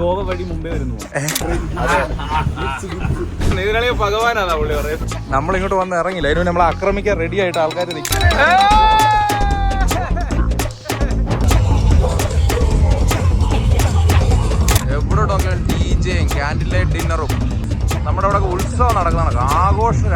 ഗോവ വഴി മുംബൈ വരുന്നു ഭഗവാനാണ് പുള്ളി പറയുന്നത്. നമ്മൾ ഇങ്ങോട്ട് വന്ന് ഇറങ്ങില്ല അതിന് നമ്മളെ ആക്രമിക്കാൻ റെഡി ആയിട്ട് ആൾക്കാർ നിൽക്കും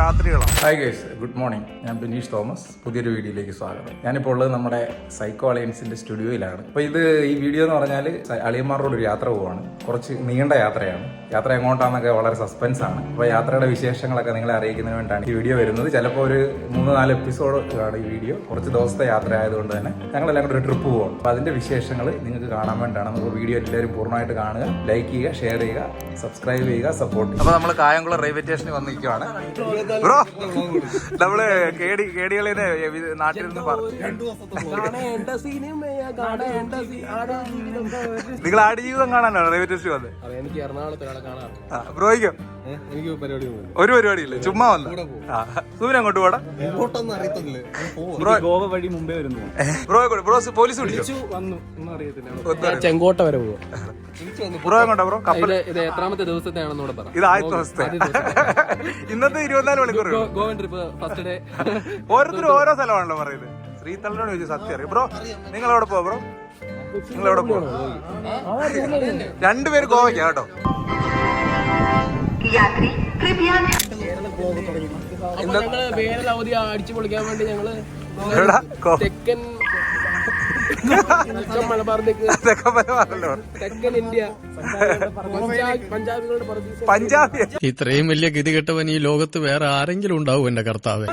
രാത്രികളാണ് ഹായ് ഗേഴ്സ് ഗുഡ് മോർണിംഗ് ഞാൻ ബിനീഷ് തോമസ്. പുതിയൊരു വീഡിയോയിലേക്ക് സ്വാഗതം. ഞാനിപ്പോൾ ഉള്ളത് നമ്മുടെ സൈക്കോ അലയൻസിന്റെ സ്റ്റുഡിയോയിലാണ് അപ്പോൾ ഇത് ഈ വീഡിയോ എന്ന് പറഞ്ഞാൽ അളിയന്മാരോട് ഒരു യാത്ര പോവാണ്. കുറച്ച് നീണ്ട യാത്രയാണ്. യാത്ര എങ്ങോട്ടാണെന്നൊക്കെ വളരെ സസ്പെൻസ് ആണ്. അപ്പോൾ യാത്രയുടെ വിശേഷങ്ങളൊക്കെ നിങ്ങളെ അറിയിക്കുന്നതിന് വേണ്ടിയാണ് ഈ വീഡിയോ വരുന്നത്. ചിലപ്പോൾ ഒരു മൂന്ന് നാല് എപ്പിസോഡ് ആണ് ഈ വീഡിയോ കുറച്ച് ദിവസത്തെ യാത്ര ആയതുകൊണ്ട് തന്നെ ഞങ്ങളെല്ലാം കൂടെ ഒരു ട്രിപ്പ് പോകും അപ്പോൾ അതിന്റെ വിശേഷങ്ങൾ നിങ്ങൾക്ക് കാണാൻ വേണ്ടിയാണ് നമുക്ക് വീഡിയോ എല്ലാവരും പൂർണമായിട്ട് കാണുക. ലൈക്ക് ചെയ്യുക ഷെയർ ചെയ്യുക സബ്സ്ക്രൈബ് ചെയ്യുക സപ്പോർട്ട് അപ്പോൾ നമ്മൾ കായംകുളം റെയിൽവേ സ്റ്റേഷനിൽ വന്നിരിക്കുവാണ്. ബ്രോ നമ്മൾ കേടി കേടികളിനെ നാട്ടിൽ നിന്ന് പറഞ്ഞു നിങ്ങൾ ആടുജീവിതം കാണാനാണ് റെയിൽവേ സ്റ്റേഷൻ വന്നത് എനിക്ക് എറണാകുളത്ത് ഒരാളെ കാണാം ആ, ബ്രോയ്ക്കോ? എനിക്ക് പരിപാടി ഒരു പരിപാടിയില്ല ചുമ്മാ വന്നു? സൂര്യൻ അങ്ങോട്ട് പോടാ. ബ്രോ ഗോവ വഴി മുമ്പേ വരുന്നു ബ്രോ ബ്രോ പോലീസ് വിളിച്ചു വന്നു ഒന്നും അറിയത്തില്ല. ചെങ്കോട്ട വരെ പോവാ. ബ്രോ എങ്ങോട്ടാ ബ്രോ? കപ്പൽ ഇത് ഇത് എത്രാമത്തെ ദിവസത്തെ ആണെന്നോട് പറ. ഇത് ആദ്യത്തെ ദിവസത്തെ. ഇന്നത്തെ ഇരുപത്തിനാല് ഗോവൻ ട്രിപ്പ് ഫസ്റ്റ് ഡേ ഓരോരുത്തരും ഓരോ സ്ഥലമാണല്ലോ പറയുന്നത്. ശ്രീതളിനോട് ചോദിച്ചു സത്യം അറിയാം. ബ്രോ നിങ്ങൾ എവിടെ പോവാ ബ്രോ? നിങ്ങൾ എവിടെ പോവാ? രണ്ടുപേര് ഗോവയ്ക്ക് കേട്ടോ. അവധി അടിച്ചു പൊളിക്കാൻ വേണ്ടി ഞങ്ങൾ തെക്കൻ പഞ്ചാബി ഇത്രയും വലിയ ഗതി കെട്ടവൻ ഈ ലോകത്ത് വേറെ ആരെങ്കിലും ഉണ്ടാവും എന്റെ കർത്താവ്.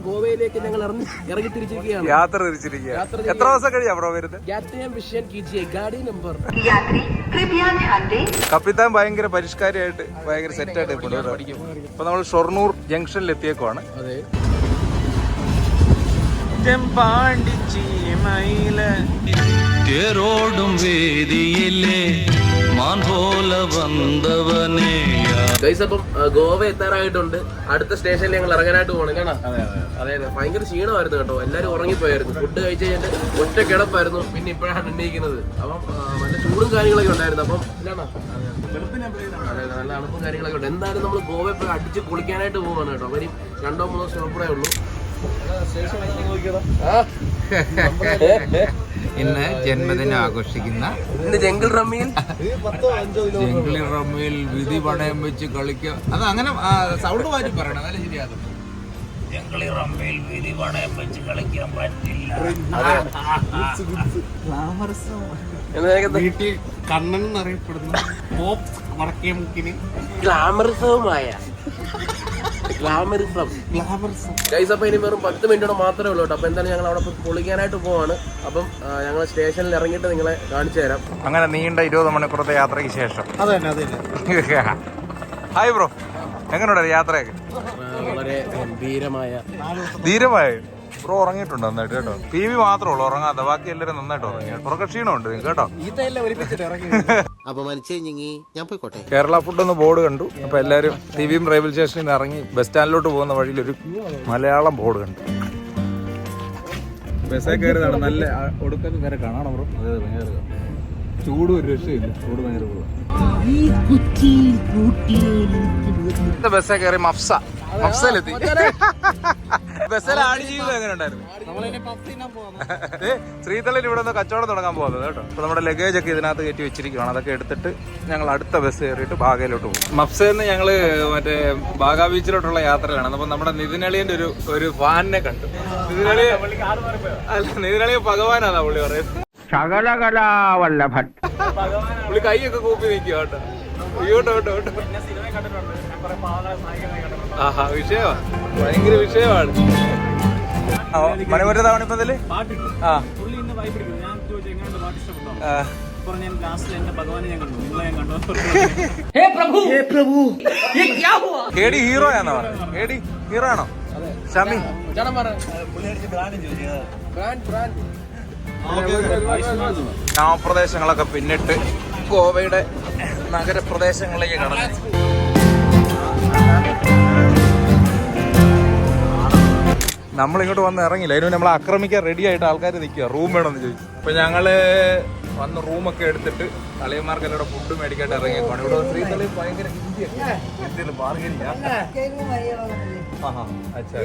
ഗോവയിലേക്ക് ഞങ്ങൾ ഇറങ്ങി തിരിച്ചിരിക്കുകയാണ്. യാത്ര തിരിച്ചിരിക്കുകയാണ് എത്ര ദിവസം കഴിഞ്ഞാ അവിടെ വരുന്നത്? കപ്പിത്താൻ ഭയങ്കര പരിഷ്കാരിയായിട്ട് ഭയങ്കര സെറ്റായിട്ട് ഇപ്പൊ നമ്മൾ ഷൊർണൂർ ജംഗ്ഷനിൽ എത്തിയേക്കുവാണ് അതെ. കുറ്റം മയില തേരോടും വേദിയില്ലേ ഗൈസ് അപ്പം ഗോവ എത്താറായിട്ടുണ്ട്. അടുത്ത സ്റ്റേഷനിൽ ഞങ്ങൾ ഇറങ്ങാനായിട്ട് പോകണം. കേട്ടോ? അതെ അതെ ഭയങ്കര ക്ഷീണമായിരുന്നു കേട്ടോ. എല്ലാവരും ഉറങ്ങിപ്പോയായിരുന്നു. ഫുഡ് കഴിച്ച് കഴിഞ്ഞിട്ട് ഒറ്റ കിടപ്പായിരുന്നു. പിന്നെ ഇപ്പോഴാണ് എണ്ണീക്കുന്നത് അപ്പം നല്ല ചൂടും കാര്യങ്ങളൊക്കെ ഉണ്ടായിരുന്നു. അപ്പം അതെ നല്ല അണുപ്പും കാര്യങ്ങളൊക്കെ ഉണ്ട്. എന്തായാലും നമ്മൾ ഗോവ ഇപ്പോൾ അടിച്ച് കുളിക്കാനായിട്ട് പോവാണ് കേട്ടോ. അപ്പം രണ്ടോ മൂന്നോ സ്റ്റോപ്പറേ ഉള്ളൂ. ഇന്ന് ജന്മദിനം ആഘോഷിക്കുന്ന ജംഗിൾ റമ്മിയിൽ ജംഗിൾ റമ്മിയിൽ വിധി പണയം വെച്ച് കളിക്കുക അത് അങ്ങനെ സൗണ്ട് മാറ്റി പറയണം. അതല്ല ശരിയാകും. വിധി പണയം വെച്ച് കളിക്കാൻ പറ്റില്ല. വീട്ടിൽ കണ്ണൻ എന്നറിയപ്പെടുന്ന പോപ്പ് വടക്കേ മുക്കിന്. ഗ്ലാമറിസവുമായ ഗ്ലാമറിസം ഗൈസ് അപ്പൊ ഇനി വെറും പത്ത് മിനിറ്റോടെ മാത്രമേ ഉള്ളൂ കേട്ടോ. അപ്പൊ എന്തായാലും ഞങ്ങൾ അവിടെ പൊളിക്കാനായിട്ട് പോവാണ്. അപ്പം ഞങ്ങൾ സ്റ്റേഷനിൽ ഇറങ്ങിയിട്ട് നിങ്ങളെ കാണിച്ചു തരാം. അങ്ങനെ നീണ്ട ഇരുപത് മണിക്കൂറത്തെ യാത്രയ്ക്ക് ശേഷം. Hi bro. എങ്ങനെയുണ്ട് യാത്രയൊക്കെ? വളരെ ഗംഭീരമായ ധീരമായി ബ്രോ ഉറങ്ങിയിട്ടുണ്ട് നന്നായിട്ട് കേട്ടോ. ടി വി മാത്രമേ ഉള്ളൂ ഉറങ്ങാതെ ബാക്കി എല്ലാവരും നന്നായിട്ട് ഉറങ്ങി. ഉറക്ക ക്ഷീണമുണ്ട് കേട്ടോ. ഞാൻ പോയിക്കോട്ടെ. കേരള ഫുഡ് ഒന്ന് ബോർഡ് കണ്ടു. അപ്പൊ എല്ലാരും ടി വിയും റെയിൽവേ സ്റ്റേഷനിൽ നിന്ന് ഇറങ്ങി ബസ് സ്റ്റാൻഡിലോട്ട് പോകുന്ന വഴിയിൽ ഒരു മലയാളം ബോർഡ് കണ്ടു. ബസ്സേ കയറിയതാണ് നല്ല ഒടുക്കത്തിൽ വരെ കാണാണോ ബ്രോ അതെ ഭയങ്കര ചൂട് ഒരു രക്ഷയില്ല. ചൂട് ഭയങ്കര ബസ്സേ കയറി മഫ്സ. മഫ്സയിലെത്തി. ബസ്സിൽ ആടി ജീവിതം എങ്ങനെ ഉണ്ടായിരുന്നു? ശ്രീതളിൽ ഇവിടെ നിന്ന് കച്ചവടം തുടങ്ങാൻ പോകുന്നത് കേട്ടോ. അപ്പൊ നമ്മുടെ ലഗേജ് ഒക്കെ ഇതിനകത്ത് കയറ്റി വെച്ചിരിക്കുകയാണ് അതൊക്കെ എടുത്തിട്ട് ഞങ്ങൾ അടുത്ത ബസ് കയറിയിട്ട് ബാഗയിലോട്ട് പോകും. മഫ്സയിൽ നിന്ന് ഞങ്ങൾ മറ്റേ ബാഗ ബീച്ചിലോട്ടുള്ള യാത്രയിലാണ്. അപ്പൊ നമ്മുടെ നിതിനളിയന്റെ ഒരു ഒരു ഫാനിനെ കണ്ടു. നിതിനളിയ അല്ല നിതിനളിയ ഭഗവാനാണ് പുള്ളി പറയുന്നത്. ശകലകലാവല്ലഭൻ. പുള്ളി കൈയൊക്കെ കൂപ്പി നിൽക്കുക കേട്ടോ. ഇങ്ങോട്ടോ കേട്ടോ കേട്ടോ ആഹാ വിഷയമാണ് ഭയങ്കര വിഷയമാണ്. മണിമറ്റ തവണിപ്പതിൽ ആ. കേടി ഹീറോ ആണോ കേടി ഹീറോ ആണോ? ഷമി? Brand brand. ഗ്രാമപ്രദേശങ്ങളൊക്കെ പിന്നിട്ട് ഗോവയുടെ നഗരപ്രദേശങ്ങളിലേക്ക് കടന്നു. നമ്മൾ ഇങ്ങോട്ട് വന്ന് ഇറങ്ങില്ല അതിന് നമ്മൾ ആക്രമിക്കാൻ റെഡി ആയിട്ട് ആൾക്കാർ നിൽക്കുക റൂം വേണമെന്ന് ചോദിച്ചു അപ്പൊ ഞങ്ങള് വന്ന് റൂമൊക്കെ എടുത്തിട്ട് അളിയന്മാർക്കെല്ലാം ഇവിടെ ഫുഡ് മേടിക്കായിട്ട് ഇറങ്ങിയേക്കാണ് ഇവിടെ ശ്രീതളി ഭയങ്കര ഹിന്ദിയൊക്കെ ഹിന്ദിയിൽ ബാർഗനില്ല हाँ हाँ अच्छा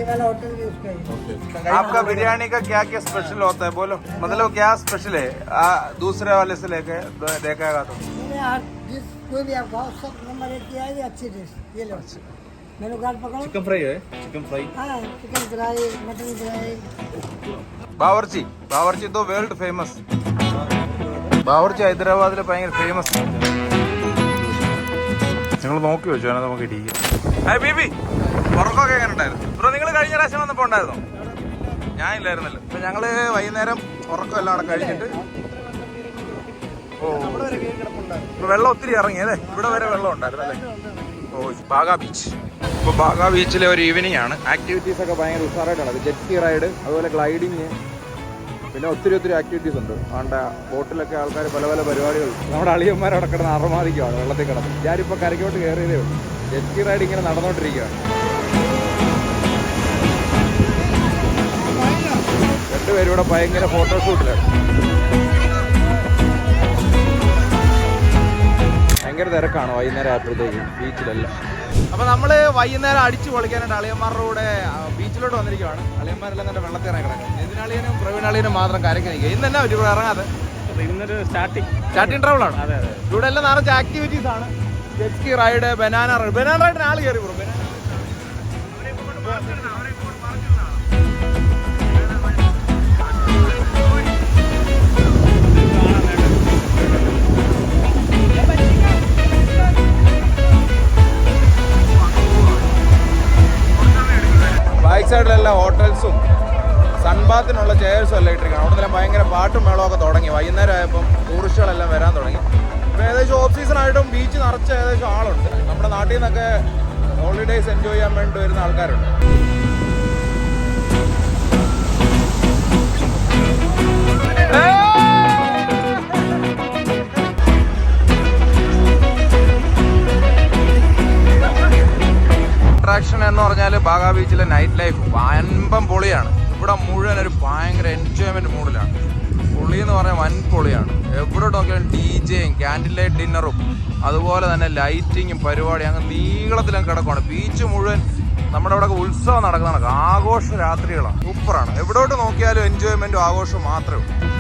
आपका बिरयानी का क्या क्या स्पेशल होता है बोलो मतलब क्या स्पेशल है आ, दूसरे वाले से लेके दो- देखेगा तो मैंने आज जिस कोई भी आप खाओ सब नंबर एक की आएगी अच्छी डिश ये लो मेनू कार्ड पकड़ो चिकन फ्राई है चिकन फ्राई हाँ chicken fry mutton fry Bawarchi Bawarchi तो വേൾഡ് ഫേമസ് ബാവർച്ചി ഹൈദരാബാദിൽ ഭയങ്കര ഫേമസ് നിങ്ങൾ നോക്കി വെച്ചു അതിനെ നമുക്ക് ഇടിക്കാം ഹായ് ബീബി ഉറക്കമൊക്കെ എങ്ങനെ ഉണ്ടായിരുന്നു ബ്രോ നിങ്ങൾ കഴിഞ്ഞ പ്രാവശ്യം വന്നപ്പോ ഉണ്ടായിരുന്നോ ഞാൻ ഇല്ലായിരുന്നല്ലോ ഇപ്പൊ ഞങ്ങള് വൈകുന്നേരം ഉറക്കം എല്ലാം അവിടെ കഴിഞ്ഞിട്ട് ഓ ഇപ്പൊ വെള്ളം ഒത്തിരി ഇറങ്ങി അല്ലേ ഇവിടെ വരെ വെള്ളം ഉണ്ടായിരുന്നു അല്ലേ ഓ ബാഗ ബീച്ച് ഇപ്പൊ ബാഗ ബീച്ചിലെ ഒരു ഈവനിങ് ആണ്. ആക്ടിവിറ്റീസ് ഒക്കെ ഭയങ്കര ഉഷാറായിട്ടാണ്. ജെറ്റ് റൈഡ് അതുപോലെ ഗ്ലൈഡിങ് പിന്നെ ഒത്തിരി ഒത്തിരി ആക്ടിവിറ്റീസ് ഉണ്ട്. ആണ്ട ബോട്ടിലൊക്കെ ആൾക്കാർ പല പല പരിപാടികൾ. നമ്മുടെ അളിയന്മാരവിടെ കിടന്ന് അറമാദിക്കുകയാണ് വെള്ളത്തിൽ കിടന്ന്. ഞാനിപ്പോൾ കരയ്ക്കോട്ട് കയറിയതേ ഉള്ളൂ. ജെറ്റ് റൈഡ് ഇങ്ങനെ നടന്നുകൊണ്ടിരിക്കുകയാണ് രണ്ടുപേരും ഇവിടെ ഭയങ്കര ഫോട്ടോഷൂട്ടിലാണ് ഭയങ്കര തിരക്കാണ് വൈകുന്നേരം ആയപ്പോഴത്തേക്ക് ബീച്ചിലെല്ലാം അപ്പൊ നമ്മൾ വൈകുന്നേരം അടിച്ചു പൊളിക്കാനായിട്ട് അളിയന്മാരുടെ കൂടെ ബീച്ചിലോട്ട് വന്നിരിക്കുവാണ്. അളിയന്മാരെല്ലാം തന്നെ വെള്ളത്തിൽ ഇറങ്ങി കിടക്കും നിതിനാളിയനും പ്രവീണാളിയനും മാത്രം കരയ്ക്ക് നിൽക്കുക ഇന്ന് തന്നെ ഒരു ഇറങ്ങാതെ? ഇന്നൊരു സ്റ്റാർട്ടിങ് സ്റ്റാർട്ടിംഗ് ട്രാവൽ ആണ്? ഇവിടെ എല്ലാം നിറച്ച് ആക്ടിവിറ്റീസ് ആണ്. Jet ski ride banana ride banana റൈഡിന് ആൾ കയറി ബ്രോ ബനാന തുടങ്ങി. വൈകുന്നേരം ആയപ്പം ടൂറിസ്റ്റുകളെല്ലാം വരാൻ തുടങ്ങി. ഇപ്പം ഏകദേശം ഓഫ് സീസൺ ആയിട്ടും ബീച്ച് നിറച്ച് ഏകദേശം ആളുണ്ട്. നമ്മുടെ നാട്ടിൽ നിന്നൊക്കെ ഹോളിഡേയ്സ് എൻജോയ് ചെയ്യാൻ വേണ്ടി വരുന്ന ആൾക്കാരുണ്ട്. എന്ന് പറഞ്ഞാൽ ബാഗാ ബീച്ചിലെ നൈറ്റ് ലൈഫ് വൻപം പൊളിയാണ്. ഇവിടെ മുഴുവൻ ഒരു ഭയങ്കര എൻജോയ്മെന്റ് മൂഡിലാണ് പൊളി എന്ന് പറഞ്ഞാൽ വൻ പൊളിയാണ്. എവിടെ നോക്കിയാലും ഡി ജെയും ക്യാൻഡിൽ ലൈറ്റ് ഡിന്നറും അതുപോലെ തന്നെ ലൈറ്റിങ്ങും പരിപാടി അങ്ങ് നീളത്തിലും കിടക്കുവാണ്. ബീച്ച് മുഴുവൻ നമ്മുടെ അവിടെ ഉത്സവം നടക്കുന്നതാണ്. ആഘോഷ രാത്രികളാണ് സൂപ്പറാണ്. എവിടോട്ട് നോക്കിയാലും എൻജോയ്മെന്റും ആഘോഷവും മാത്രമേ ഉള്ളൂ.